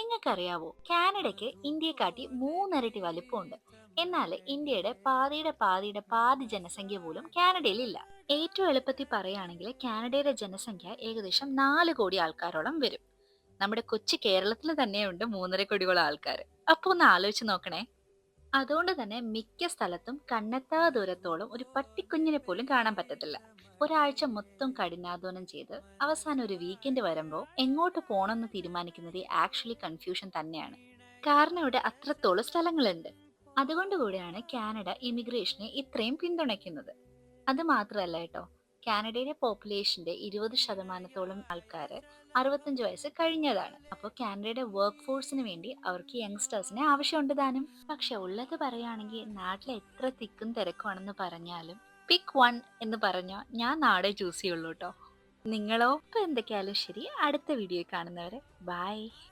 നിങ്ങൾക്കറിയാവോ കാനഡയ്ക്ക് ഇന്ത്യയെക്കാട്ടി മൂന്നിരട്ടി വലിപ്പമുണ്ട്. എന്നാൽ ഇന്ത്യയുടെ പാതിയുടെ പാതിയുടെ പാതി ജനസംഖ്യ പോലും കാനഡയിലില്ല. ഏറ്റവും എളുപ്പത്തിൽ പറയുകയാണെങ്കിൽ കാനഡയുടെ ജനസംഖ്യ ഏകദേശം നാല് കോടി ആൾക്കാരോളം വരും. നമ്മുടെ കൊച്ചു കേരളത്തിൽ തന്നെയുണ്ട് മൂന്നര കോടിയോളം ആൾക്കാർ അപ്പോൾ ഒന്ന് ആലോചിച്ച് നോക്കണേ. അതുകൊണ്ട് തന്നെ മിക്ക സ്ഥലത്തും കണ്ണെത്താ ദൂരത്തോളം ഒരു പട്ടിക്കുഞ്ഞിനെ പോലും കാണാൻ പറ്റത്തില്ല. ഒരാഴ്ച മൊത്തം കഠിനാധ്വാനം ചെയ്ത് അവസാനം ഒരു വീക്കെൻഡ് വരുമ്പോൾ എങ്ങോട്ട് പോകണമെന്ന് തീരുമാനിക്കുന്നത് ആക്ച്വലി കൺഫ്യൂഷൻ തന്നെയാണ്. കാരണം ഇവിടെ അത്രത്തോളം സ്ഥലങ്ങളുണ്ട്. അതുകൊണ്ട് കൂടെയാണ് കാനഡ ഇമിഗ്രേഷനെ ഇത്രയും പിന്തുണയ്ക്കുന്നത്. അത് മാത്രമല്ല കേട്ടോ. കാനഡയിലെ പോപ്പുലേഷന്റെ ഇരുപത് ശതമാനത്തോളം ആൾക്കാർ അറുപത്തഞ്ച് വയസ്സ് കഴിഞ്ഞതാണ്. അപ്പോൾ കാനഡയുടെ വർക്ക് ഫോഴ്സിന് വേണ്ടി അവർക്ക് യങ്സ്റ്റേഴ്സിനെ ആവശ്യമുണ്ട് താനും. പക്ഷെ ഉള്ളത് പറയുകയാണെങ്കിൽ നാട്ടിൽ എത്ര തിക്കും തിരക്കുവാണെന്ന് പറഞ്ഞാലും പിക്ക് വൺ എന്ന് പറഞ്ഞാൽ ഞാൻ നാടേ ചൂസ് ചെയ്യുള്ളൂ കേട്ടോ നിങ്ങളോ? ഇപ്പൊ എന്തൊക്കെയായാലും ശരി. അടുത്ത വീഡിയോ കാണുന്നവരെ. ബൈ